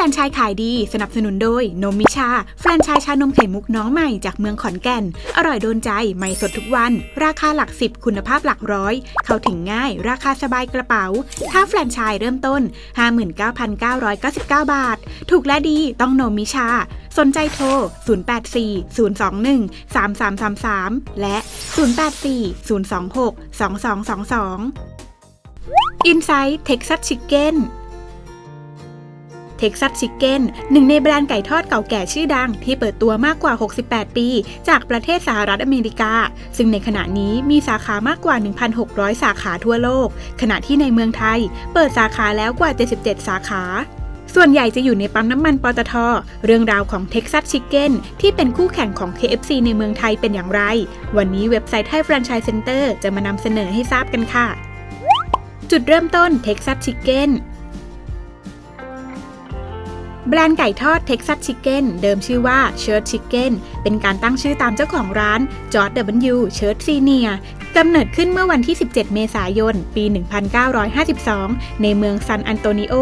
รนไชส์ขายดีสนับสนุนโดยนมมิชา แฟรนไชส์ชานมไข่มุกน้องใหม่จากเมืองขอนแก่น อร่อยโดนใจใหม่สดทุกวัน ราคาหลักสิบคุณภาพหลักร้อย เข้าถึงง่าย ราคาสบายกระเป๋าค่าแฟรนไชส์เริ่มต้น 59,999 บาท ถูกและดีต้องนมมิชา สนใจโทร 084 021 3333 และ 084 026 2222 Inside Texas Chicken เท็กซัสชิคเก้นหนึ่งในแบรนด์ไก่ทอดเก่าแก่ชื่อดัง ที่เปิดตัวมากกว่า 68 ปี จากประเทศสหรัฐอเมริกา ซึ่งในขณะนี้มีสาขามากกว่า 1,600 สาขาทั่วโลก ขณะที่ในเมืองไทย เปิดสาขาแล้วกว่า 77 สาขาส่วนใหญ่จะอยู่ในปั๊มน้ำมันปตท เรื่องราวของ Texas Chicken ที่เป็นคู่แข่งของ KFC ในเมืองไทยเป็นอย่างไร วันนี้เว็บไซต์ไทยแฟรนไชส์เซ็นเตอร์จะมานำเสนอให้ทราบกันค่ะ จุดเริ่มต้น Texas Chicken แบรนด์ไก่ทอด Texas Chicken เดิมชื่อว่า Church Chicken เป็นการตั้งชื่อตามเจ้าของร้านจอร์ด W. Church Senior กำเนิดขึ้นเมื่อวันที่ 17 เมษายน ปี 1952 ในเมืองซานอันโตนิโอ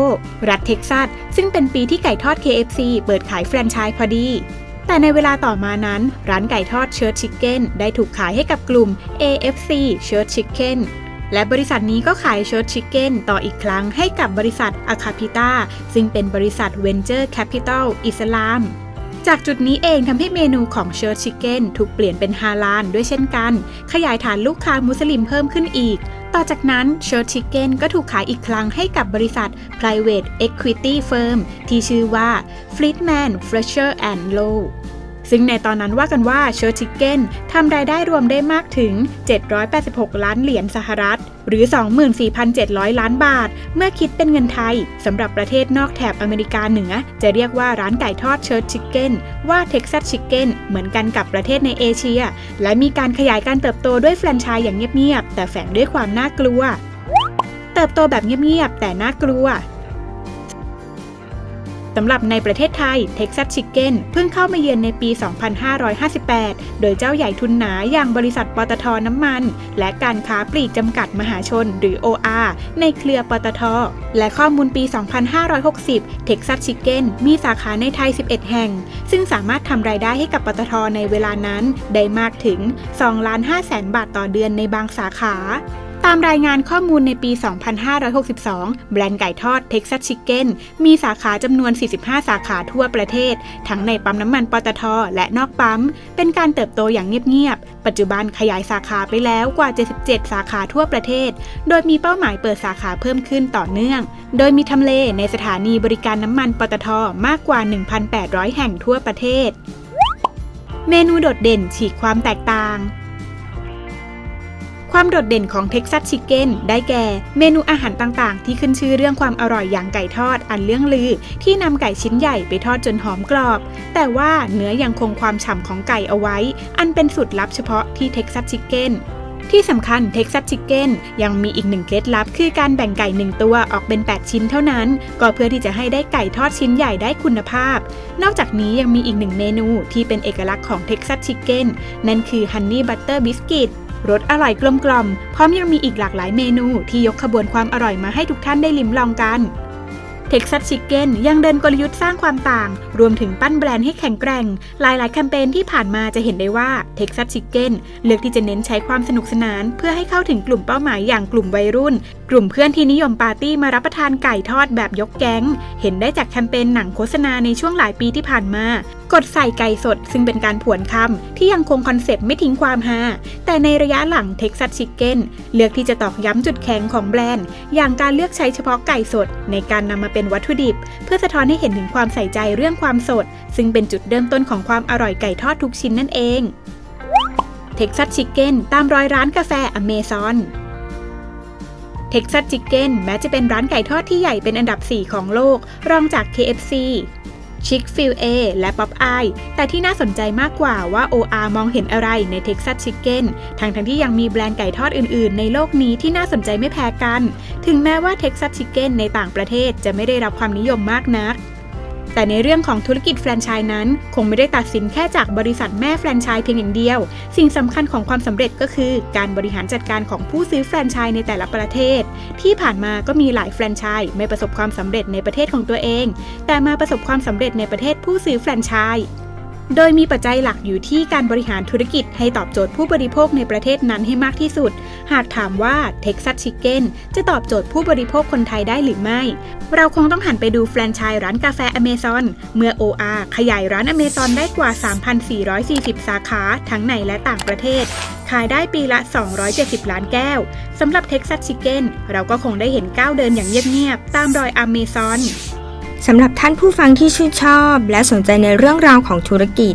รัฐเท็กซัส ซึ่งเป็นปีที่ไก่ทอด KFC เปิดขายแฟรนไชส์พอดี แต่ในเวลาต่อมานั้น ร้านไก่ทอด Church Chicken ได้ถูกขายให้กับกลุ่ม AFC Church Chicken และบริษัทนี้ก็ขายเชิร์ชชิคเก้นต่ออีกครั้งให้กับบริษัทอาคาพิต้าซึ่งเป็นบริษัทเวนเจอร์แคปิตอลอิสลาม จากจุดนี้เองทำให้เมนูของเชิร์ชชิคเก้นถูกเปลี่ยนเป็นฮาลาลด้วยเช่นกัน ขยายฐานลูกค้ามุสลิมเพิ่มขึ้นอีก ต่อจากนั้นเชิร์ชชิคเก้นก็ถูกขายอีกครั้งให้กับบริษัท private equity firm ที่ชื่อว่า Friedman Fletcher and Lowe ซึ่งในตอนนั้นว่ากันว่าเชอร์ชิคเก้นทำรายได้รวมได้มากถึง 786 ล้านเหรียญสหรัฐ หรือ 24,700 ล้านบาท เมื่อคิดเป็นเงินไทยสำหรับประเทศนอกแถบอเมริกาเหนือ จะเรียกว่าร้านไก่ทอดเชอร์ชิคเก้นว่าเท็กซัสชิคเก้นเหมือนกันกับประเทศในเอเชีย และมีการขยายการเติบโตด้วยแฟรนไชส์อย่างเงียบๆแต่แฝงด้วยความน่ากลัว เติบโตแบบเงียบๆแต่น่ากลัว สำหรับในประเทศไทย Texas Chicken เพิ่งเข้ามาเยือนในปี 2558 โดยเจ้าใหญ่ทุนหนาอย่างบริษัทปตทน้ำมัน และการค้าปลีกจำกัดมหาชนหรือ OR ในเครือปตท และข้อมูลปี 2560 Texas Chicken มีสาขาในไทย 11 แห่ง ซึ่งสามารถทำรายได้ให้กับปตทในเวลานั้น ได้มากถึง2ล้าน5แสนบาทต่อเดือนในบางสาขา ตามรายงานข้อมูลในปี 2562 แบรนด์ไก่ทอด Texas Chicken มีสาขาจำนวน 45 สาขาทั่วประเทศ ทั้งในปั๊มน้ำมันปตท และนอกปั๊ม เป็นการเติบโตอย่างเงียบๆ ปัจจุบันขยายสาขาไปแล้วกว่า 77 สาขาทั่วประเทศ โดยมีเป้าหมายเปิดสาขาเพิ่มขึ้นต่อเนื่อง โดยมีทำเลในสถานีบริการน้ำมันปตทมากกว่า 1,800 แห่งทั่วประเทศ เมนูโดดเด่นฉีกความแตกต่าง ความโดดเด่นของ Texas Chicken ได้แก่ เมนูอาหารต่างๆ ที่ขึ้นชื่อเรื่องความอร่อยอย่างไก่ทอดอันเรื่องลือ ที่นำไก่ชิ้นใหญ่ไปทอดจนหอมกรอบ แต่ว่าเนื้อยังคงความฉ่ำของไก่เอาไว้ อันเป็นสูตรลับเฉพาะที่ Texas Chicken ที่สำคัญ Texas Chicken ยังมีอีกหนึ่งเคล็ดลับ คือการแบ่งไก่หนึ่งตัวออกเป็น 8 ชิ้นเท่านั้น ก็เพื่อที่จะให้ได้ไก่ทอดชิ้นใหญ่ได้คุณภาพ นอกจากนี้ยังมีอีกหนึ่งเมนูที่เป็นเอกลักษณ์ของ Texas Chicken นั่นคือ Honey Butter Biscuit รส รสอร่อยกลมกล่อมพร้อมยังมีอีกหลากหลายเมนูที่ยกขบวนความอร่อยมาให้ทุกท่านได้ลิ้มลองกัน Texas Chicken ยังเดินกลยุทธ์สร้างความต่าง รวมถึงปั้นแบรนด์ให้แข็งแกร่ง หลาย ๆ แคมเปญที่ผ่านมาจะเห็นได้ว่า Texas Chicken เลือกที่จะเน้นใช้ความสนุกสนาน เพื่อให้เข้าถึงกลุ่มเป้าหมายอย่างกลุ่มวัยรุ่น กลุ่มเพื่อนที่นิยมปาร์ตี้มารับประทานไก่ทอดแบบยกแก๊ง เห็นได้จากแคมเปญหนังโฆษณาในช่วงหลายปีที่ผ่านมากดใส่ไก่สดซึ่งเป็นการผวนคำที่ยังคงคอนเซปต์ไม่ทิ้งความฮาแต่ในระยะหลัง Texas Chicken เลือกที่จะตอกย้ำจุดแข็งของแบรนด์ อย่างการเลือกใช้เฉพาะไก่สดในการนำมาเป็นวัตถุดิบ เพื่อสะท้อนให้เห็นถึงความใส่ใจเรื่องความสด ซึ่งเป็นจุดเริ่มต้นของความอร่อยไก่ทอดทุกชิ้นนั่นเองเท็กซัสชิคเก้นตามรอยร้านกาแฟอเมซอนเท็กซัสชิคเก้นแม้จะเป็นร้านไก่ทอดที่ใหญ่เป็นอันดับ 4 ของโลก รองจาก KFC ชิคฟิลเอและป๊อปอายแต่ที่น่าสนใจมากกว่าว่า OR มองเห็นอะไรในเท็กซัสชิคเก้นทั้งทั้งที่ยังมีแบรนด์ไก่ทอดอื่นๆ ในโลกนี้ที่น่าสนใจไม่แพ้กัน ถึงแม้ว่าเท็กซัสชิคเก้นในต่างประเทศจะไม่ได้รับความนิยมมากนัก แต่ในเรื่องของธุรกิจแฟรนไชส์นั้น คงไม่ได้ตัดสินแค่จากบริษัทแม่แฟรนไชส์เพียงอย่างเดียว สิ่งสำคัญของความสำเร็จก็คือ การบริหารจัดการของผู้ซื้อแฟรนไชส์ในแต่ละประเทศ ที่ผ่านมาก็มีหลายแฟรนไชส์ไม่ประสบความสำเร็จในประเทศของตัวเอง แต่มาประสบความสำเร็จในประเทศผู้ซื้อแฟรนไชส์โดยมีปัจจัยหลักอยู่ที่การบริหารธุรกิจให้ตอบโจทย์ผู้บริโภคในประเทศนั้นให้มากที่สุด หากถามว่า Texas Chicken จะตอบโจทย์ผู้บริโภคคนไทยได้หรือไม่ เราคงต้องหันไปดูแฟรนไชส์ร้านกาแฟอเมซอนเมื่อ OR ขยายร้านอเมซอนได้กว่า 3,440 สาขาทั้งในและต่างประเทศ ขายได้ปีละ 270 ล้านแก้วสำหรับ Texas Chicken เราก็คงได้เห็นก้าวเดินอย่างเงียบๆตามรอยอเมซอนสำหรับท่านผู้ฟังที่ชื่นชอบ และสนใจในเรื่องราวของธุรกิจ